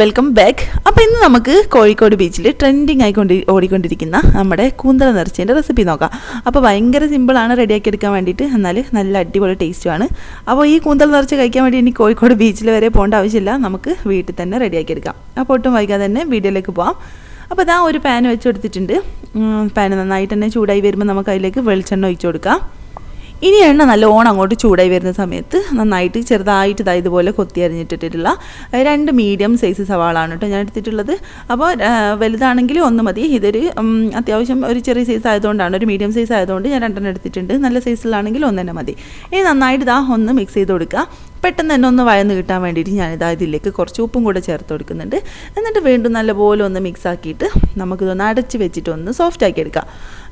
Welcome back അപ്പോൾ ഇന്ന് നമുക്ക് കോഴിക്കോട് ബീച്ചിൽ ട്രെൻഡിങ് ആയിക്കൊണ്ട് ഓടിക്കൊണ്ടിരിക്കുന്ന നമ്മുടെ കൂന്തള നിറച്ചതിന്റെ റെസിപ്പി നോക്കാം. അപ്പോൾ ഭയങ്കര സിമ്പിളാണ് റെഡിയാക്കി എടുക്കാൻ വേണ്ടിയിട്ട്. എന്നാൽ നല്ല അടിപൊളി ടേസ്റ്റുമാണ് അപ്പോൾ ഈ കൂന്തൽ നിറച്ച് കഴിക്കാൻ വേണ്ടി ഇനി കോഴിക്കോട് ബീച്ചിൽ വരെ പോകേണ്ട ആവശ്യമില്ല. നമുക്ക് വീട്ടിൽ തന്നെ റെഡിയാക്കി എടുക്കാം. അപ്പോൾ ഒട്ടും വൈകാതെ തന്നെ വീഡിയോയിലേക്ക് പോകാം അപ്പോൾ ഇതാ ഒരു പാൻ വെച്ച് കൊടുത്തിട്ടുണ്ട് പാൻ നന്നായിട്ട് തന്നെ ചൂടായി വരുമ്പോൾ നമുക്ക് അതിലേക്ക് വെളിച്ചെണ്ണ ഒഴിച്ചു കൊടുക്കാം. ഇനി എണ്ണ നല്ലോണം അങ്ങോട്ട് ചൂടായി വരുന്ന സമയത്ത് നന്നായിട്ട് ചെറുതായിട്ട് ഇതാ ഇതുപോലെ കൊത്തി അരിഞ്ഞിട്ടിട്ടുള്ള രണ്ട് മീഡിയം സൈസ് സവാളാണ് കേട്ടോ ഞാൻ എടുത്തിട്ടുള്ളത് അപ്പോൾ വലുതാണെങ്കിൽ ഒന്ന് മതി. ഇതൊരു അത്യാവശ്യം ഒരു ചെറിയ സൈസ് ആയതുകൊണ്ടാണ് ഒരു മീഡിയം സൈസ് ആയതുകൊണ്ട് ഞാൻ രണ്ടെണ്ണം എടുത്തിട്ടുണ്ട്. നല്ല സൈസിലാണെങ്കിൽ ഒന്ന് തന്നെ മതി. ഇനി നന്നായിട്ട് ഇതാ ഒന്ന് മിക്സ് ചെയ്ത് കൊടുക്കുക. പെട്ടെന്ന് തന്നെ ഒന്ന് വയന്ന് കിട്ടാൻ വേണ്ടിയിട്ട് ഞാനിതാ ഇതിലേക്ക് കുറച്ച് ഉപ്പും കൂടെ ചേർത്ത് കൊടുക്കുന്നുണ്ട്. എന്നിട്ട് വീണ്ടും നല്ലപോലെ ഒന്ന് മിക്സ് ആക്കിയിട്ട് നമുക്കിതൊന്ന് അടച്ച് വെച്ചിട്ട് ഒന്ന് സോഫ്റ്റ് ആക്കി എടുക്കാം.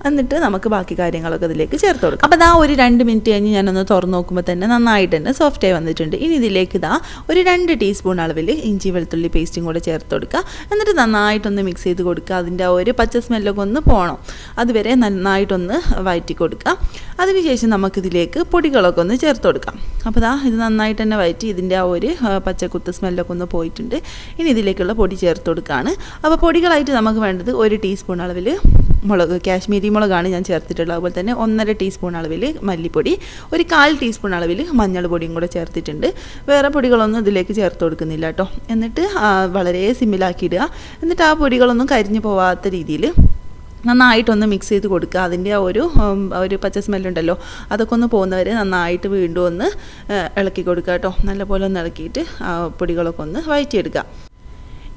എന്നിട്ട് നമുക്ക് ബാക്കി കാര്യങ്ങളൊക്കെ ഇതിലേക്ക് ചേർത്ത് കൊടുക്കാം. അപ്പോൾ ഇതാ ഒരു രണ്ട് മിനിറ്റ് കഴിഞ്ഞ് ഞാനൊന്ന് തുറന്ന് നോക്കുമ്പോൾ തന്നെ നന്നായിട്ട് തന്നെ സോഫ്റ്റ് ആയി വന്നിട്ടുണ്ട്. ഇനി ഇതിലേക്ക് ഇതാ ഒരു രണ്ട് ടീസ്പൂൺ അളവിൽ ഇഞ്ചി വെളുത്തുള്ളി പേസ്റ്റും കൂടെ ചേർത്ത് കൊടുക്കുക എന്നിട്ട് നന്നായിട്ടൊന്ന് മിക്സ് ചെയ്ത് കൊടുക്കുക. അതിന്റെ ആ ഒരു പച്ച സ്മെല്ലൊക്കെ ഒന്ന് പോകണം അതുവരെ നന്നായിട്ടൊന്ന് വയറ്റി കൊടുക്കുക അതിനുശേഷം നമുക്കിതിലേക്ക് പൊടികളൊക്കെ ഒന്ന് ചേർത്ത് കൊടുക്കാം. അപ്പോൾ ഇതാ ഇത് നന്നായിട്ട് തന്നെ വഴറ്റി ഇതിന്റെ ആ ഒരു പച്ചക്കുത്ത് സ്മെല്ലൊക്കെ ഒന്ന് പോയിട്ടുണ്ട്. ഇനി ഇതിലേക്കുള്ള പൊടി ചേർത്ത് കൊടുക്കുകയാണ് അപ്പോൾ പൊടികളായിട്ട് നമുക്ക് വേണ്ടത് ഒരു ടീസ്പൂൺ അളവിൽ മുളക് കാശ്മീരി മുളകാണ് ഞാൻ ചേർത്തിട്ടുള്ളത്. അതുപോലെ തന്നെ ഒന്നര ടീസ്പൂൺ അളവിൽ മല്ലിപ്പൊടി ഒരു കാൽ ടീസ്പൂൺ അളവിൽ മഞ്ഞൾ പൊടിയും കൂടെ ചേർത്തിട്ടുണ്ട്. വേറെ പൊടികളൊന്നും ഇതിലേക്ക് ചേർത്ത് കൊടുക്കുന്നില്ല കേട്ടോ. എന്നിട്ട് വളരെ വളരെ സിമ്മിലാക്കിയിടുക എന്നിട്ട് ആ പൊടികളൊന്നും കരിഞ്ഞു പോവാത്ത രീതിയിൽ നന്നായിട്ടൊന്ന് മിക്സ് ചെയ്ത് കൊടുക്കുക. അതിന്റെ ഒരു ഒരു പച്ച സ്മെല്ലുണ്ടല്ലോ അതൊക്കെ ഒന്ന് പോകുന്നവരെ നന്നായിട്ട് വീണ്ടും ഒന്ന് ഇളക്കി കൊടുക്കുക കേട്ടോ. നല്ലപോലെ ഒന്ന് ഇളക്കിയിട്ട് പൊടികളൊക്കെ ഒന്ന് വഴറ്റിയെടുക്കുക.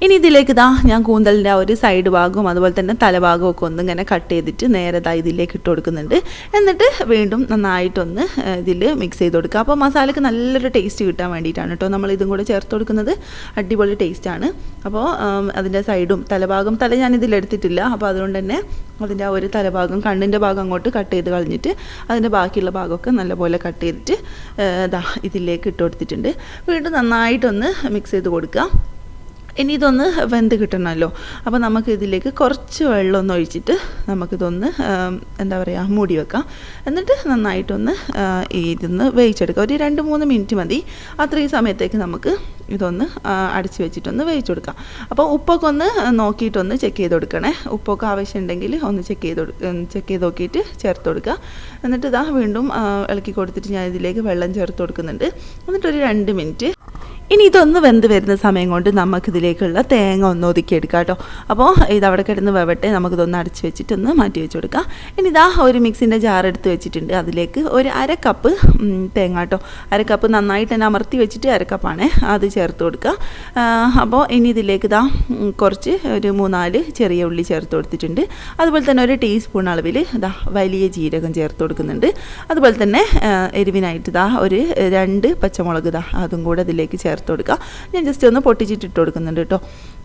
ഇനി ഇതിലേക്ക് ഇതാ ഞാൻ കൂന്തലിന്റെ ആ ഒരു സൈഡ് ഭാഗവും അതുപോലെ തന്നെ തലഭാഗവും ഒക്കെ ഒന്ന് ഇങ്ങനെ കട്ട് ചെയ്തിട്ട് നേരെ ഇതാ ഇതിലേക്ക് ഇട്ട് കൊടുക്കുന്നുണ്ട്. എന്നിട്ട് വീണ്ടും നന്നായിട്ടൊന്ന് ഇതിൽ മിക്സ് ചെയ്ത് കൊടുക്കുക. അപ്പോൾ മസാലയ്ക്ക് നല്ലൊരു ടേസ്റ്റ് കിട്ടാൻ വേണ്ടിയിട്ടാണ് കേട്ടോ നമ്മൾ ഇതും കൂടെ ചേർത്ത് കൊടുക്കുന്നത്. അടിപൊളി ടേസ്റ്റാണ് അപ്പോൾ അതിന്റെ സൈഡും തലഭാഗം തല ഞാൻ ഇതിലെടുത്തിട്ടില്ല അപ്പോൾ അതുകൊണ്ട് തന്നെ അതിന്റെ ആ ഒരു തലഭാഗം കണ്ണിന്റെ ഭാഗം അങ്ങോട്ട് കട്ട് ചെയ്ത് കളഞ്ഞിട്ട് അതിന്റെ ബാക്കിയുള്ള ഭാഗമൊക്കെ നല്ലപോലെ കട്ട് ചെയ്തിട്ട് ഇതാ ദാ ഇതിലേക്ക് ഇട്ട് കൊടുത്തിട്ടുണ്ട്. വീണ്ടും നന്നായിട്ടൊന്ന് മിക്സ് ചെയ്ത് കൊടുക്കുക. ഇനി ഇതൊന്ന് വെന്ത് കിട്ടണമല്ലോ. അപ്പോൾ നമുക്ക് ഇതിലേക്ക് കുറച്ച് വെള്ളം ഒന്ന് ഒഴിച്ചിട്ട് നമുക്കിതൊന്ന് എന്താ പറയുക മൂടി വെക്കാം. എന്നിട്ട് നന്നായിട്ടൊന്ന് ഇതൊന്ന് വേവിച്ചെടുക്കാം. ഒരു രണ്ട് മൂന്ന് മിനിറ്റ് മതി. അത്രയും സമയത്തേക്ക് നമുക്ക് ഇതൊന്ന് അടച്ച് വെച്ചിട്ടൊന്ന് വേവിച്ചു കൊടുക്കാം അപ്പോൾ ഉപ്പൊക്കെ ഒന്ന് നോക്കിയിട്ടൊന്ന് ചെക്ക് ചെയ്ത് കൊടുക്കണേ. ഉപ്പൊക്കെ ആവശ്യം ഉണ്ടെങ്കിൽ ഒന്ന് ചെക്ക് ചെയ്ത് ചെക്ക് ചെയ്ത് നോക്കിയിട്ട് ചേർത്ത് കൊടുക്കുക. എന്നിട്ട് ഇതാ വീണ്ടും ഇളക്കി കൊടുത്തിട്ട് ഞാൻ ഇതിലേക്ക് വെള്ളം ചേർത്ത് കൊടുക്കുന്നുണ്ട്. എന്നിട്ടൊരു രണ്ട് മിനിറ്റ് ഇനി ഇതൊന്ന് വെന്ത് വരുന്ന സമയം കൊണ്ട് നമുക്കിതിലേക്കുള്ള തേങ്ങ ഒന്ന് ഒതുക്കിയെടുക്കാം കേട്ടോ അപ്പോൾ ഇത് അവിടെ കിടന്ന് വെവട്ടെ നമുക്കിതൊന്ന് അടച്ച് വെച്ചിട്ടൊന്ന് മാറ്റി വെച്ച് കൊടുക്കാം ഇനി ഇതാ ഒരു മിക്സിന്റെ ജാർ എടുത്ത് വെച്ചിട്ടുണ്ട്. അതിലേക്ക് ഒരു അര കപ്പ് തേങ്ങ കേട്ടോ. അര കപ്പ് നന്നായിട്ട് തന്നെ അമർത്തി വെച്ചിട്ട് അര കപ്പാണ് അത് ചേർത്ത് കൊടുക്കുക. അപ്പോൾ ഇനി ഇതിലേക്ക് ഇതാ കുറച്ച് ഒരു മൂന്നാൽ ചെറിയ ഉള്ളി ചേർത്ത് കൊടുത്തിട്ടുണ്ട്. അതുപോലെ തന്നെ ഒരു ടീസ്പൂൺ അളവിൽ ഇതാ വലിയ ജീരകം ചേർത്ത് കൊടുക്കുന്നുണ്ട്. അതുപോലെ തന്നെ എരിവിനായിട്ട് ഇതാ ഒരു രണ്ട് പച്ചമുളക് ഇതാ അതും കൂടെ ഇതിലേക്ക് ചേർത്ത് കൊടുക്കുക. ഞാൻ ജസ്റ്റ് ഒന്ന് പൊട്ടിച്ചിട്ട് ഇട്ട് കൊടുക്കുന്നുണ്ട് കേട്ടോ.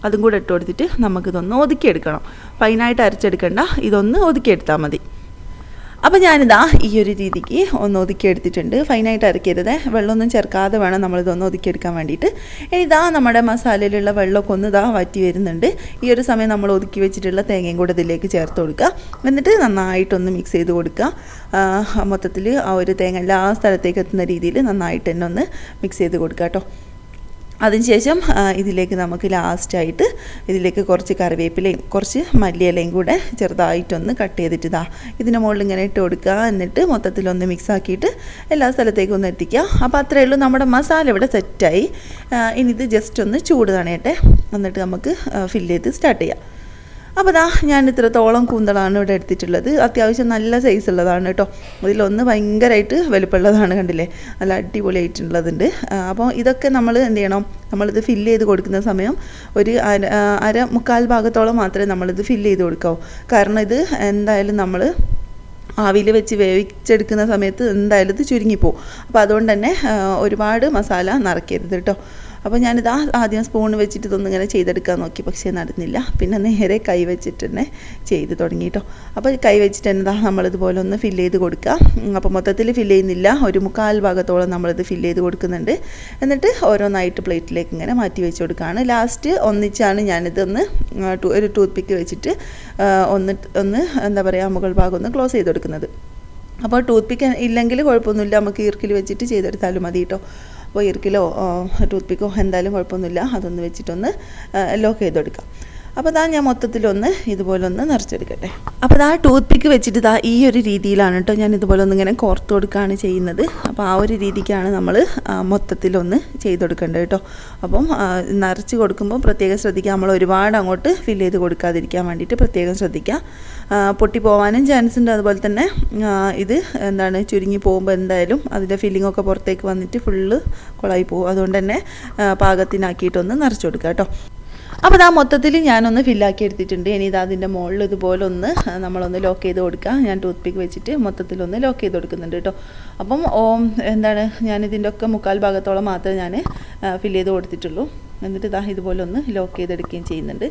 അതും കൂടെ ഇട്ട് കൊടുത്തിട്ട് നമുക്കിതൊന്ന് ഒതുക്കിയെടുക്കണം ഫൈനായിട്ട് അരച്ചെടുക്കണ്ട. ഇതൊന്ന് ഒതുക്കിയെടുത്താൽ മതി. അപ്പോൾ ഞാനിതാ ഈ ഒരു രീതിക്ക് ഒന്ന് ഒതുക്കിയെടുത്തിട്ടുണ്ട് ഫൈനായിട്ട് അരക്കരുത്. വെള്ളമൊന്നും ചേർക്കാതെ വേണം നമ്മളിതൊന്ന് ഒതുക്കിയെടുക്കാൻ വേണ്ടിയിട്ട്. ഇതാ നമ്മുടെ മസാലയിലുള്ള വെള്ളമൊക്കെ ഒന്ന് ഇതാ വറ്റി വരുന്നുണ്ട്. ഈ ഒരു സമയം നമ്മൾ ഒതുക്കി വെച്ചിട്ടുള്ള തേങ്ങയും കൂടെ ഇതിലേക്ക് ചേർത്ത് കൊടുക്കുക. എന്നിട്ട് നന്നായിട്ടൊന്ന് മിക്സ് ചെയ്ത് കൊടുക്കുക. മൊത്തത്തിൽ ആ ഒരു തേങ്ങ എല്ലാ സ്ഥലത്തേക്ക് എത്തുന്ന രീതിയിൽ നന്നായിട്ട് തന്നെ ഒന്ന് മിക്സ് ചെയ്ത് കൊടുക്കുക കേട്ടോ. അതിനുശേഷം ഇതിലേക്ക് നമുക്ക് ലാസ്റ്റായിട്ട് ഇതിലേക്ക് കുറച്ച് കറിവേപ്പിലയും കുറച്ച് മല്ലിയിലയും കൂടെ ചെറുതായിട്ടൊന്ന് കട്ട് ചെയ്തിട്ട് ഇതാ ഇതിന്റെ മുകളിൽ ഇങ്ങനെ ഇട്ട് കൊടുക്കുക. എന്നിട്ട് മൊത്തത്തിലൊന്ന് മിക്സാക്കിയിട്ട് എല്ലാ സ്ഥലത്തേക്കും ഒന്ന് എത്തിക്കുക. അപ്പോൾ അത്രയേ ഉള്ളൂ. നമ്മുടെ മസാല ഇവിടെ സെറ്റായി ഇനി ഇത് ജസ്റ്റ് ഒന്ന് ചൂട് തണയട്ടെ. എന്നിട്ട് നമുക്ക് ഫില്ല് ചെയ്ത് സ്റ്റാർട്ട് ചെയ്യാം. അപ്പോൾ ദാ ഞാൻ ഇത്രത്തോളം കൂന്തളാണ് ഇവിടെ എടുത്തിട്ടുള്ളത്. അത്യാവശ്യം നല്ല സൈസ് ഉള്ളതാണ് കേട്ടോ. അതിലൊന്ന് ഭയങ്കരമായിട്ട് വലുപ്പമുള്ളതാണ് കണ്ടില്ലേ? നല്ല അടിപൊളിയായിട്ടുള്ളതുണ്ട്. അപ്പോൾ ഇതൊക്കെ നമ്മൾ എന്ത് ചെയ്യണം? നമ്മളിത് ഫില്ല് ചെയ്ത് കൊടുക്കുന്ന സമയം ഒരു അര അര മുക്കാൽ ഭാഗത്തോളം മാത്രമേ നമ്മളിത് ഫില്ല് ചെയ്ത് കൊടുക്കാവൂ. കാരണം ഇത് എന്തായാലും നമ്മൾ ആവിയിൽ വെച്ച് വേവിച്ചെടുക്കുന്ന സമയത്ത് എന്തായാലും ഇത് ചുരുങ്ങിപ്പോവും. അപ്പോൾ അതുകൊണ്ട് തന്നെ ഒരുപാട് മസാല നിറക്കരുത് കേട്ടോ. അപ്പോൾ ഞാനിതാ ആദ്യം സ്പൂൺ വെച്ചിട്ട് ഇതൊന്നും ഇങ്ങനെ ചെയ്തെടുക്കാൻ നോക്കി. പക്ഷേ നടന്നില്ല. പിന്നെ നേരെ കൈ വെച്ചിട്ട് തന്നെ ചെയ്ത് തുടങ്ങി കേട്ടോ അപ്പോൾ കൈ വെച്ചിട്ട് തന്നെ നമ്മളിതുപോലെ ഒന്ന് ഫില്ല് ചെയ്ത് കൊടുക്കുക അപ്പോൾ മൊത്തത്തിൽ ഫില്ല് ചെയ്യുന്നില്ല. ഒരു മുക്കാൽ ഭാഗത്തോളം നമ്മളിത് ഫില്ല് ചെയ്ത് കൊടുക്കുന്നുണ്ട്. എന്നിട്ട് ഓരോന്നായിട്ട് പ്ലേറ്റിലേക്ക് ഇങ്ങനെ മാറ്റി വെച്ച് കൊടുക്കുകയാണ്. ലാസ്റ്റ് ഒന്നിച്ചാണ് ഞാനിതൊന്ന് ഒരു ടൂത്ത് പിക്ക് വെച്ചിട്ട് ഒന്ന് ഒന്ന് എന്താ പറയുക മുകൾ ഭാഗം ഒന്ന് ക്ലോസ് ചെയ്ത് കൊടുക്കുന്നത്. അപ്പോൾ ടൂത്ത് പിക്ക് ഇല്ലെങ്കിൽ കുഴപ്പമൊന്നുമില്ല. നമുക്ക് ഈർക്കിൽ വെച്ചിട്ട് ചെയ്തെടുത്താലും മതി കേട്ടോ അപ്പോൾ ഇറുക്കിലോ ടൂത്ത് പിക്കോ എന്തായാലും കുഴപ്പമൊന്നുമില്ല. അതൊന്ന് വെച്ചിട്ടൊന്ന് ലോക്ക് ചെയ്ത് കൊടുക്കാം അപ്പോൾ ഇതാ ഞാൻ മൊത്തത്തിലൊന്ന് ഇതുപോലെ ഒന്ന് നിറച്ചെടുക്കട്ടെ. അപ്പോൾ ഇതാ ടൂത്ത് പിക്ക് വെച്ചിട്ട് ഇതാ ഈ ഒരു രീതിയിലാണ് കേട്ടോ ഞാൻ ഇതുപോലെ ഒന്ന് ഇങ്ങനെ കോർത്ത് കൊടുക്കുകയാണ് ചെയ്യുന്നത്. അപ്പോൾ ആ ഒരു രീതിക്കാണ് നമ്മൾ മൊത്തത്തിലൊന്ന് ചെയ്ത് കൊടുക്കേണ്ടത് കേട്ടോ അപ്പം ആ, നിറച്ച് കൊടുക്കുമ്പോൾ പ്രത്യേകം ശ്രദ്ധിക്കുക. നമ്മൾ ഒരുപാട് അങ്ങോട്ട് ഫില്ല് ചെയ്ത് കൊടുക്കാതിരിക്കാൻ വേണ്ടിയിട്ട് പ്രത്യേകം ശ്രദ്ധിക്കുക. ആ, പൊട്ടി പോകാനും ചാൻസ് ഉണ്ട്. അതുപോലെ തന്നെ ഇത് എന്താണ് ചുരുങ്ങി പോകുമ്പോൾ എന്തായാലും അതിന്റെ ഫില്ലിംഗ് ഒക്കെ പുറത്തേക്ക് വന്നിട്ട് ഫുള്ള് കുളമായി പോകും. അതുകൊണ്ട് തന്നെ ആ, പാകത്തിനാക്കിയിട്ടൊന്ന് നിറച്ച് കൊടുക്കുക കേട്ടോ അപ്പോൾ ഇതാ മൊത്തത്തിൽ ഞാനൊന്ന് ഫില്ലാക്കി എടുത്തിട്ടുണ്ട്. ഇനി ഇതാ അതിന്റെ മുകളിൽ ഇതുപോലെ ഒന്ന് നമ്മളൊന്ന് ലോക്ക് ചെയ്ത് കൊടുക്കുക ഞാൻ ടൂത്ത് പിക്ക് വെച്ചിട്ട് മൊത്തത്തിലൊന്ന് ലോക്ക് ചെയ്ത് കൊടുക്കുന്നുണ്ട് കേട്ടോ. അപ്പം എന്താണ് ഞാനിതിന്റെ ഒക്കെ മുക്കാൽ ഭാഗത്തോളം മാത്രമേ ഞാൻ ഫില്ല് ചെയ്ത് കൊടുത്തിട്ടുള്ളൂ. എന്നിട്ട് ഇതാ ഇതുപോലെ ഒന്ന് ലോക്ക് ചെയ്തെടുക്കുകയും ചെയ്യുന്നുണ്ട്.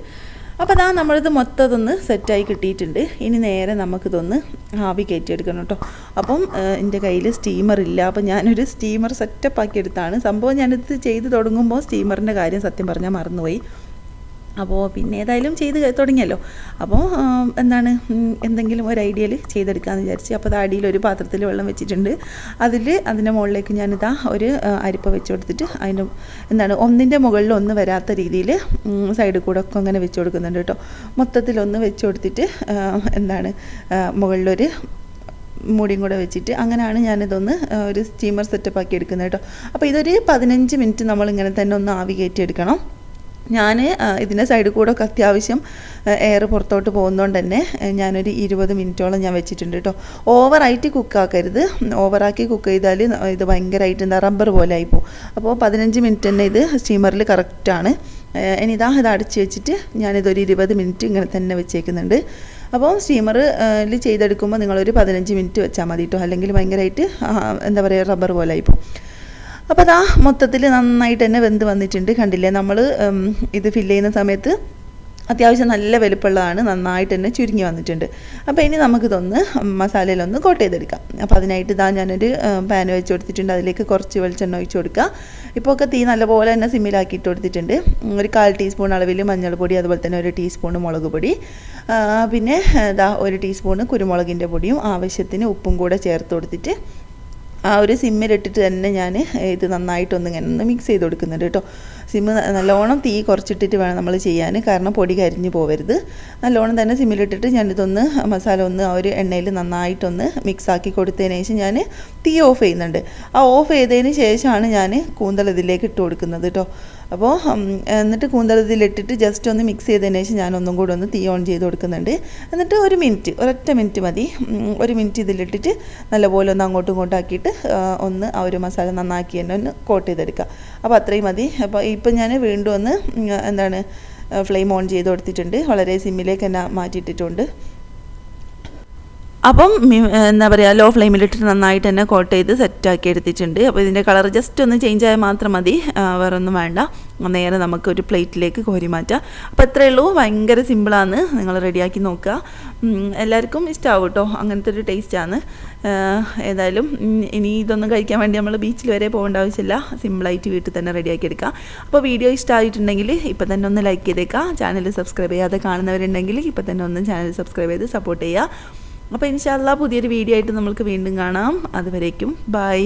അപ്പോൾ അതാ നമ്മളിത് മൊത്തം ഇതൊന്ന് സെറ്റായി കിട്ടിയിട്ടുണ്ട്. ഇനി നേരെ നമുക്കിതൊന്ന് ആവി കയറ്റിയെടുക്കണം കേട്ടോ. അപ്പം എന്റെ കയ്യിൽ സ്റ്റീമർ ഇല്ല. അപ്പം ഞാനൊരു സ്റ്റീമർ സെറ്റപ്പ് ആക്കി എടുത്താണ്. സംഭവം ഞാനിത് ചെയ്ത് തുടങ്ങുമ്പോൾ സ്റ്റീമറിന്റെ കാര്യം സത്യം പറഞ്ഞാൽ മറന്നുപോയി. അപ്പോൾ പിന്നെ ഏതായാലും ചെയ്ത് തുടങ്ങിയല്ലോ. അപ്പോൾ എന്താണ് എന്തെങ്കിലും ഒരു ഐഡിയയിൽ ചെയ്തെടുക്കാമെന്ന് വിചാരിച്ച് അപ്പോൾ അത് അടിയിൽ ഒരു പാത്രത്തിൽ വെള്ളം വെച്ചിട്ടുണ്ട്. അതിൽ അതിന്റെ മുകളിലേക്ക് ഞാനിതാ ഒരു അരിപ്പ വെച്ച് കൊടുത്തിട്ട് അതിന്റെ എന്താണ് ഒന്നിന്റെ മുകളിൽ ഒന്ന് വരാത്ത രീതിയിൽ സൈഡിൽ കൂടെ ഒക്കെ അങ്ങനെ വെച്ച് കൊടുക്കുന്നുണ്ട് കേട്ടോ. മൊത്തത്തിലൊന്ന് വെച്ച് കൊടുത്തിട്ട് എന്താണ് മുകളിലൊരു മൂടിയും കൂടെ വെച്ചിട്ട് അങ്ങനെയാണ് ഞാനിതൊന്ന് ഒരു സ്റ്റീമർ സെറ്റപ്പ് ആക്കി എടുക്കുന്നത് കേട്ടോ. അപ്പോൾ ഇതൊരു പതിനഞ്ച് മിനിറ്റ് നമ്മളിങ്ങനെ തന്നെ ഒന്ന് ആവി കയറ്റി എടുക്കണം ഞാൻ ഇതിന്റെ സൈഡിൽ കൂടെ ഒക്കെ അത്യാവശ്യം എയർ പുറത്തോട്ട് പോകുന്നതുകൊണ്ട് തന്നെ ഞാനൊരു ഇരുപത് മിനിറ്റോളം ഞാൻ വെച്ചിട്ടുണ്ട് കേട്ടോ ഓവറായിട്ട് കുക്കാക്കരുത് ഓവറാക്കി കുക്ക് ചെയ്താൽ ഇത് ഭയങ്കരമായിട്ട് എന്താ റബ്ബർ പോലെ ആയിപ്പോവും. അപ്പോൾ പതിനഞ്ച് മിനിറ്റ് തന്നെ ഇത് സ്റ്റീമറിൽ കറക്റ്റാണ് ഇനി ഇതാ ഇത് അടച്ച് വെച്ചിട്ട് ഞാനിതൊരു ഇരുപത് മിനിറ്റ് ഇങ്ങനെ തന്നെ വെച്ചേക്കുന്നുണ്ട്. അപ്പോൾ സ്റ്റീമറിൽ ചെയ്തെടുക്കുമ്പോൾ നിങ്ങളൊരു പതിനഞ്ച് മിനിറ്റ് വെച്ചാൽ മതി കേട്ടോ അല്ലെങ്കിൽ ഭയങ്കരമായിട്ട് എന്താ പറയുക റബ്ബർ പോലെ ആയിപ്പോവും. അപ്പോൾ അതാ മൊത്തത്തിൽ നന്നായിട്ട് തന്നെ വെന്ത് വന്നിട്ടുണ്ട്. കണ്ടില്ലേ? നമ്മൾ ഇത് ഫില്ല് ചെയ്യുന്ന സമയത്ത് അത്യാവശ്യം നല്ല വലുപ്പമുള്ളതാണ്. നന്നായിട്ട് തന്നെ ചുരുങ്ങി വന്നിട്ടുണ്ട്. അപ്പോൾ ഇനി നമുക്കിതൊന്ന് മസാലയിലൊന്ന് കോട്ട് ചെയ്തെടുക്കാം. അപ്പോൾ അതിനായിട്ട് ഇതാ ഞാനൊരു പാൻ വെച്ച് കൊടുത്തിട്ടുണ്ട്. അതിലേക്ക് കുറച്ച് വെളിച്ചെണ്ണ ഒഴിച്ച് കൊടുക്കുക. ഇപ്പോൾ ഒക്കെ തീ നല്ലപോലെ തന്നെ സിമ്മിലാക്കി ഇട്ട് കൊടുത്തിട്ടുണ്ട്. ഒരു കാൽ ടീസ്പൂൺ അളവിൽ മഞ്ഞൾപ്പൊടി അതുപോലെ തന്നെ ഒരു ടീസ്പൂൺ മുളക് പൊടി. പിന്നെ ഇതാ ഒരു ടീസ്പൂൺ കുരുമുളകിന്റെ പൊടിയും ആവശ്യത്തിന് ഉപ്പും കൂടെ ചേർത്ത് കൊടുത്തിട്ട് ആ ഒരു സിമ്മിലിട്ടിട്ട് തന്നെ ഞാൻ ഇത് നന്നായിട്ടൊന്ന് ഇങ്ങനെ ഒന്ന് മിക്സ് ചെയ്ത് കൊടുക്കുന്നുണ്ട് കേട്ടോ. സിമ്മ് നല്ലോണം തീ കുറച്ചിട്ടിട്ട് വേണം നമ്മൾ ചെയ്യാൻ. കാരണം പൊടി കരിഞ്ഞു പോവരുത്. നല്ലോണം തന്നെ സിമ്മിലിട്ടിട്ട് ഞാനിതൊന്ന് മസാല ഒന്ന് ആ ഒരു എണ്ണയിൽ നന്നായിട്ടൊന്ന് മിക്സാക്കി കൊടുത്തതിന് ശേഷം ഞാൻ തീ ഓഫ് ചെയ്യുന്നുണ്ട്. ആ ഓഫ് ചെയ്തതിന് ശേഷമാണ് ഞാൻ കൂന്തൽ ഇതിലേക്ക് ഇട്ട് കൊടുക്കുന്നത് കേട്ടോ അപ്പോൾ എന്നിട്ട് കൂന്തൽ ഇതിലിട്ടിട്ട് ജസ്റ്റ് ഒന്ന് മിക്സ് ചെയ്തതിന് ശേഷം ഞാൻ ഒന്നും കൂടെ ഒന്ന് തീ ഓൺ ചെയ്ത് കൊടുക്കുന്നുണ്ട്. എന്നിട്ട് ഒരു മിനിറ്റ് ഒരൊറ്റ മിനിറ്റ് മതി. ഒരു മിനിറ്റ് ഇതിലിട്ടിട്ട് നല്ലപോലെ ഒന്ന് അങ്ങോട്ടും ഇങ്ങോട്ടും ആക്കിയിട്ട് ഒന്ന് ആ ഒരു മസാല നന്നാക്കി തന്നെ ഒന്ന് കോട്ട് ചെയ്തെടുക്കുക. അപ്പോൾ അത്രയും മതി. അപ്പോൾ ഇപ്പം ഞാൻ വീണ്ടും ഒന്ന് എന്താണ് ഫ്ലെയിം ഓൺ ചെയ്ത് കൊടുത്തിട്ടുണ്ട്. വളരെ സിമ്മിലേക്ക് തന്നെ മാറ്റിയിട്ടിട്ടുണ്ട്. അപ്പം എന്താ പറയുക ലോ ഫ്ലെയിമിലിട്ട് നന്നായിട്ട് തന്നെ കോട്ട് ചെയ്ത് സെറ്റാക്കി എടുത്തിട്ടുണ്ട്. അപ്പോൾ ഇതിന്റെ കളർ ജസ്റ്റ് ഒന്ന് ചേഞ്ച് ആയാൽ മാത്രം മതി. വേറൊന്നും വേണ്ട. നേരെ നമുക്ക് ഒരു പ്ലേറ്റിലേക്ക് കോരി മാറ്റാം. അപ്പോൾ ഇത്രയേ ഉള്ളൂ. ഭയങ്കര സിമ്പിളാണ് നിങ്ങൾ റെഡിയാക്കി നോക്കുക. എല്ലാവർക്കും ഇഷ്ടമാവും കേട്ടോ. അങ്ങനത്തെ ഒരു ടേസ്റ്റാണ് ഏതായാലും ഇനി ഇതൊന്നും കഴിക്കാൻ വേണ്ടി നമ്മൾ ബീച്ചിൽ വരെ പോകേണ്ട ആവശ്യമില്ല. സിമ്പിളായിട്ട് വീട്ടിൽ തന്നെ റെഡിയാക്കി എടുക്കാം. അപ്പോൾ വീഡിയോ ഇഷ്ടമായിട്ടുണ്ടെങ്കിൽ ഇപ്പോൾ തന്നെ ഒന്ന് ലൈക്ക് ചെയ്തേക്കാം ചാനൽ സബ്സ്ക്രൈബ് ചെയ്യാതെ കാണുന്നവരുണ്ടെങ്കിൽ ഇപ്പോൾ തന്നെ ഒന്ന് ചാനൽ സബ്സ്ക്രൈബ് ചെയ്ത് സപ്പോർട്ട് ചെയ്യുക. അപ്പോൾ ഇൻഷാല്ല പുതിയൊരു വീഡിയോ ആയിട്ട് നമുക്ക് വീണ്ടും കാണാം. അതുവരേക്കും ബൈ.